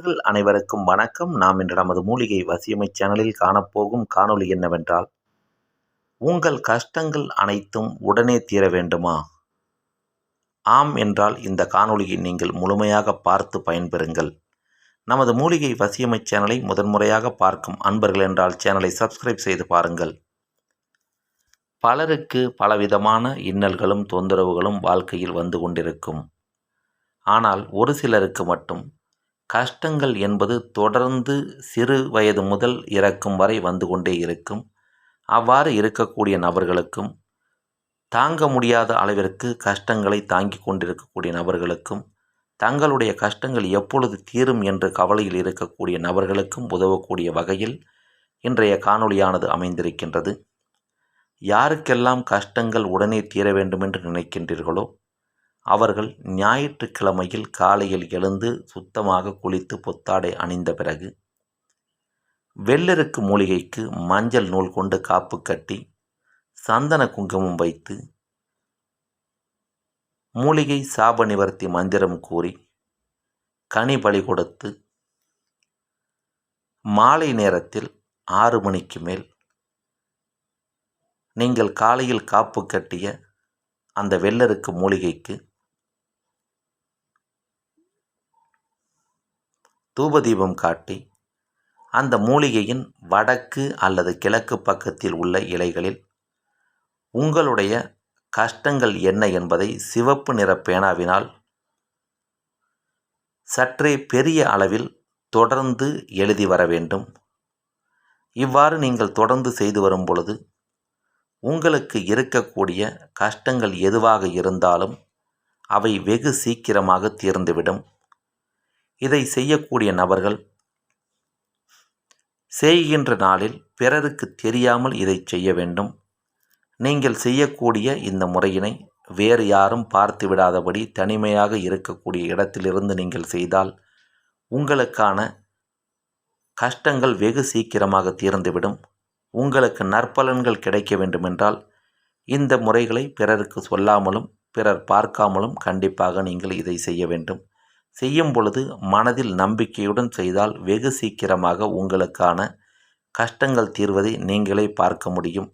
நண்பர்கள் அனைவருக்கும் வணக்கம். நாம் இன்று நமது மூலிகை வசியமை சேனலில் காணப்போகும் காணொளி என்னவென்றால் உங்கள் கஷ்டங்கள் அனைத்தும் உடனே தீர வேண்டுமா? ஆம் என்றால் இந்த காணொலியை நீங்கள் முழுமையாக பார்த்து பயன்பெறுங்கள். நமது மூலிகை வசியமை சேனலை முதன்முறையாக பார்க்கும் அன்பர்கள் என்றால் சேனலை சப்ஸ்கிரைப் செய்து பாருங்கள். பலருக்கு பலவிதமான இன்னல்களும் தொந்தரவுகளும் வாழ்க்கையில் வந்து கொண்டிருக்கும். ஆனால் ஒரு சிலருக்கு மட்டும் கஷ்டங்கள் என்பது தொடர்ந்து சிறு வயது முதல் இறக்கும் வரை வந்து கொண்டே இருக்கும். அவ்வாறு இருக்கக்கூடிய நபர்களுக்கும் தாங்க முடியாத அளவிற்கு கஷ்டங்களை தாங்கி கொண்டிருக்கக்கூடிய நபர்களுக்கும் தங்களுடைய கஷ்டங்கள் எப்பொழுது தீரும் என்று கவலையில் இருக்கக்கூடிய நபர்களுக்கும் உதவக்கூடிய வகையில் இன்றைய காணொளியானது அமைந்திருக்கின்றது. யாருக்கெல்லாம் கஷ்டங்கள் உடனே தீர வேண்டுமென்று நினைக்கின்றீர்களோ அவர்கள் ஞாயிற்றுக்கிழமையில் காலையில் எழுந்து சுத்தமாக குளித்து புத்தாடை அணிந்த பிறகு வெள்ளெருக்கு மூலிகைக்கு மஞ்சள் நூல் கொண்டு காப்பு கட்டி சந்தன குங்குமம் வைத்து மூலிகை சாப நிவர்த்தி மந்திரம் கூறி கனி பலி கொடுத்து மாலை நேரத்தில் ஆறு மணிக்கு மேல் நீங்கள் காலையில் காப்பு கட்டிய அந்த வெள்ளருக்கு மூலிகைக்கு தூபதீபம் காட்டி அந்த மூலிகையின் வடக்கு அல்லது கிழக்கு பக்கத்தில் உள்ள இலைகளில் உங்களுடைய கஷ்டங்கள் என்ன என்பதை சிவப்பு நிற பேனாவினால் சற்றே பெரிய அளவில் தொடர்ந்து எழுதி வர வேண்டும். இவ்வாறு நீங்கள் தொடர்ந்து செய்து வரும் பொழுது உங்களுக்கு இருக்கக்கூடிய கஷ்டங்கள் எதுவாக இருந்தாலும் அவை வெகு சீக்கிரமாக தீர்ந்துவிடும். இதை செய்யக்கூடிய நபர்கள் செய்கின்ற நாளில் பிறருக்கு தெரியாமல் இதை செய்ய வேண்டும். நீங்கள் செய்யக்கூடிய இந்த முறையினை வேறு யாரும் பார்த்து விடாதபடி தனிமையாக இருக்கக்கூடிய இடத்திலிருந்து நீங்கள் செய்தால் உங்களுக்கான கஷ்டங்கள் வெகு சீக்கிரமாக தீர்ந்துவிடும். உங்களுக்கு நற்பலன்கள் கிடைக்க வேண்டுமென்றால் இந்த முறைகளை பிறருக்கு சொல்லாமலும் பிறர் பார்க்காமலும் கண்டிப்பாக நீங்கள் இதை செய்ய வேண்டும். செய்யும் பொழுது மனதில் நம்பிக்கையுடன் செய்தால் வெகு சீக்கிரமாக உங்களுக்கான கஷ்டங்கள் தீர்வதை நீங்களே பார்க்க முடியும்.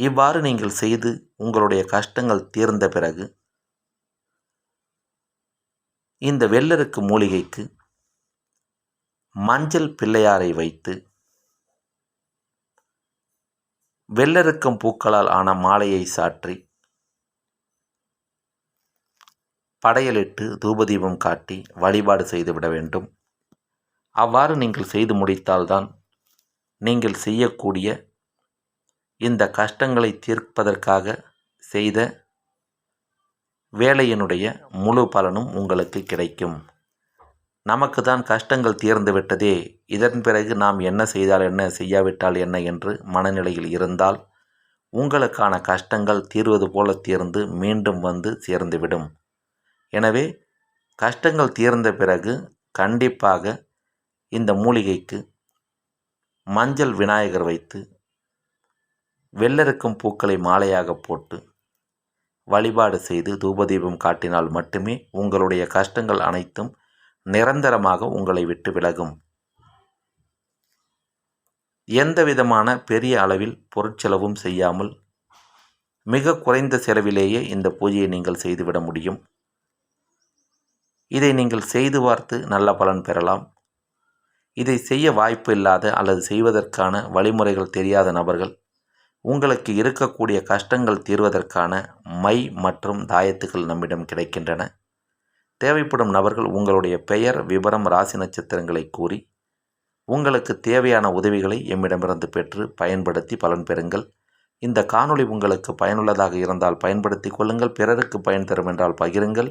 இவ்வாறு நீங்கள் செய்து உங்களுடைய கஷ்டங்கள் தீர்ந்த பிறகு இந்த வெள்ளருக்கு மூலிகைக்கு மஞ்சள் பிள்ளையாரை வைத்து வெள்ளருக்கும் பூக்களால் ஆன மாலையை சாற்றி படையலிட்டு தூபதீபம் காட்டி வழிபாடு செய்துவிட வேண்டும். அவ்வாறு நீங்கள் செய்து முடித்தால்தான் நீங்கள் செய்யக்கூடிய இந்த கஷ்டங்களை தீர்ப்பதற்காக செய்த வேலையினுடைய முழு பலனும் உங்களுக்கு கிடைக்கும். நமக்கு தான் கஷ்டங்கள் தீர்ந்து விட்டதே. இதன் பிறகு நாம் என்ன செய்தால் என்ன செய்யாவிட்டால் என்ன என்று மனநிலையில் இருந்தால் உங்களுக்கான கஷ்டங்கள் தீர்வது போல தீர்ந்து மீண்டும் வந்து சேர்ந்துவிடும். எனவே கஷ்டங்கள் தீர்ந்த பிறகு கண்டிப்பாக இந்த மூலிகைக்கு மஞ்சள் விநாயகர் வைத்து வெள்ளருக்கும் பூக்களை மாலையாக போட்டு வழிபாடு செய்து தூபதீபம் காட்டினால் மட்டுமே உங்களுடைய கஷ்டங்கள் அனைத்தும் நிரந்தரமாக உங்களை விட்டு விலகும். எந்த விதமான பெரிய அளவில் பொருட்செலவும் செய்யாமல் மிக குறைந்த செலவிலேயே இந்த பூஜையை நீங்கள் செய்துவிட முடியும். இதை நீங்கள் செய்து பார்த்து நல்ல பலன் பெறலாம். இதை செய்ய வாய்ப்பு இல்லாத அல்லது செய்வதற்கான வழிமுறைகள் தெரியாத நபர்கள் உங்களுக்கு இருக்கக்கூடிய கஷ்டங்கள் தீர்வதற்கான மை மற்றும் தாயத்துகள் நம்மிடம் கிடைக்கின்றன. தேவைப்படும் நபர்கள் உங்களுடைய பெயர் விவரம் ராசி நட்சத்திரங்களை கூறி உங்களுக்கு தேவையான உதவிகளை எம்மிடமிருந்து பெற்று பயன்படுத்தி பலன் பெறுங்கள். இந்த காணொளி உங்களுக்கு பயனுள்ளதாக இருந்தால் பயன்படுத்தி கொள்ளுங்கள் பிறருக்கு பயன் தரும் என்றால் பகிருங்கள்.